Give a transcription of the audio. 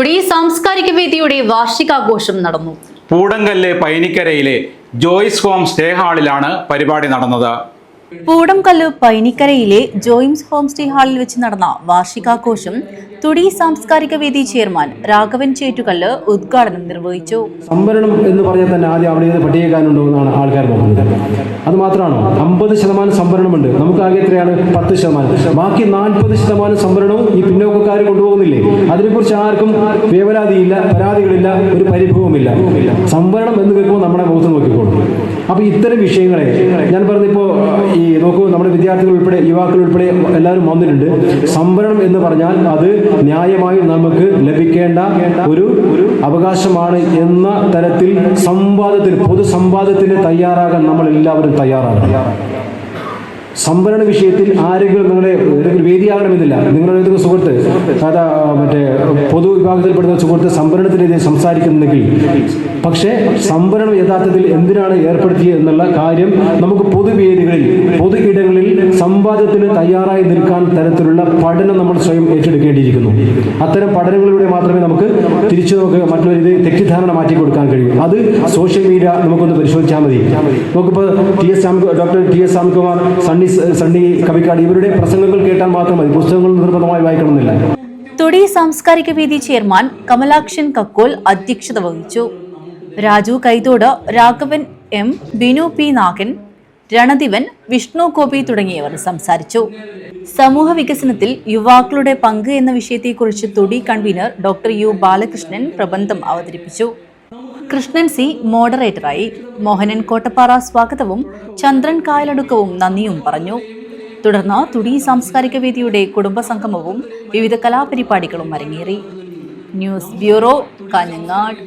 തൊടി സാംസ്കാരിക വേദിയുടെ വാർഷികാഘോഷം നടന്നു. പൂടങ്കല്ല് പൈനിക്കരയിലെ ജോയ്സ് ഹോം സ്റ്റേ ഹാളിലാണ് പരിപാടി നടന്നത്. പൂടംകല്ല് പൈനിക്കരയിലെ ജോയിംസ് ഹോം സ്റ്റേ ഹാളിൽ വെച്ച് നടന്ന വാർഷികാഘോഷം തുടി സാംസ്കാരിക വേദി ചെയർമാൻ രാഘവൻ ചേറ്റുകല്ല് ഉദ്ഘാടനം നിർവഹിച്ചു. സംവരണം എന്ന് പറഞ്ഞാൽ തന്നെ ആദ്യം അവിടെ നിന്ന് എന്നാണ് ആൾക്കാർ നോക്കുന്നത്. അത് മാത്രമാണോ? അമ്പത് ശതമാനം സംവരണമുണ്ട്. നമുക്ക് ആകെ എത്രയാണ്? പത്ത് ശതമാനം. ബാക്കി നാൽപ്പത് ശതമാനം സംവരണവും ഈ പിന്നോക്കക്കാർ കൊണ്ടുപോകുന്നില്ലേ? അതിനെക്കുറിച്ച് ആർക്കും വേവലാതിയില്ല പരാതികളില്ല ഒരു പരിഭവമില്ല സംവരണം എന്ന് കേൾക്കുമ്പോൾ നമ്മുടെ മുഖത്ത് നോക്കിക്കോളും. അപ്പൊ ഇത്തരം വിഷയങ്ങളെ ഞാൻ പറഞ്ഞിപ്പോ ഈ നോക്കൂ നമ്മുടെ വിദ്യാർത്ഥികൾ ഉൾപ്പെടെ യുവാക്കൾ ഉൾപ്പെടെ എല്ലാവരും വന്നിട്ടുണ്ട്. സംവരണം എന്ന് പറഞ്ഞാൽ അത് ന്യായമായി നമുക്ക് ലഭിക്കേണ്ട ഒരു അവകാശമാണ് എന്ന തരത്തിൽ സംവാദത്തിന് പൊതു സംവാദത്തിന് തയ്യാറാകാൻ നമ്മൾ എല്ലാവരും തയ്യാറാകണം. സംവരണ വിഷയത്തിൽ ആരെങ്കിലും നിങ്ങളെ ഏതെങ്കിലും വേദിയാകണമെന്നില്ല. നിങ്ങളുടെ ഏതെങ്കിലും സുഹൃത്ത് അതാ മറ്റേ പൊതുവിഭാഗത്തിൽപ്പെടുന്ന സുഹൃത്ത് സംവരണത്തിനെതിരെ സംസാരിക്കുന്നെങ്കിൽ. പക്ഷേ സംവരണം യഥാർത്ഥത്തിൽ എന്തിനാണ് ഏർപ്പെടുത്തിയത് എന്നുള്ള കാര്യം നമുക്ക് പൊതുവേദികളിൽ പൊതു ഇടങ്ങളിൽ സംവാദത്തിന് തയ്യാറായി നിൽക്കാൻ തരത്തിലുള്ള പഠനം നമ്മൾ സ്വയം ഏറ്റെടുക്കേണ്ടിയിരിക്കുന്നു. അത്തരം പഠനങ്ങളിലൂടെ മാത്രമേ നമുക്ക് തിരിച്ചു നമുക്ക് മറ്റൊരു തെറ്റിദ്ധാരണ മാറ്റി കൊടുക്കാൻ കഴിയും. അത് സോഷ്യൽ മീഡിയ നമുക്കൊന്ന് പരിശോധിച്ചാൽ മതി. നമുക്കിപ്പോൾ T S doctor T S Shyamkumar Sunny Sunny Kavikkad ഇവരുടെ പ്രസംഗങ്ങൾ കേട്ടാൽ മാത്രം മതി. പുസ്തകങ്ങൾ നിർബന്ധമായി വായിക്കണമെന്നില്ല. തൊടി സാംസ്കാരിക വേദി ചെയർമാൻ കമലാക്ഷൻ കക്കോൽ അധ്യക്ഷത വഹിച്ചു. രാജു കൈതോട് രാഘവൻ എം ബിനു പി നാഗൻ രണദിവൻ വിഷ്ണു ഗോപി തുടങ്ങിയവർ സംസാരിച്ചു. സമൂഹ വികസനത്തിൽ യുവാക്കളുടെ പങ്ക് എന്ന വിഷയത്തെക്കുറിച്ച് തൊടി കൺവീനർ ഡോക്ടർ യു ബാലകൃഷ്ണൻ പ്രബന്ധം അവതരിപ്പിച്ചു. കൃഷ്ണൻ സി മോഡറേറ്ററായി. മോഹനൻ കോട്ടപ്പാറ സ്വാഗതവും ചന്ദ്രൻ കായലടുക്കവും നന്ദിയും പറഞ്ഞു. തുടർന്ന് തുടി സാംസ്കാരിക വേദിയുടെ കുടുംബ സംഗമവും വിവിധ കലാപരിപാടികളും അരങ്ങേറി. News bureau Kanhangad.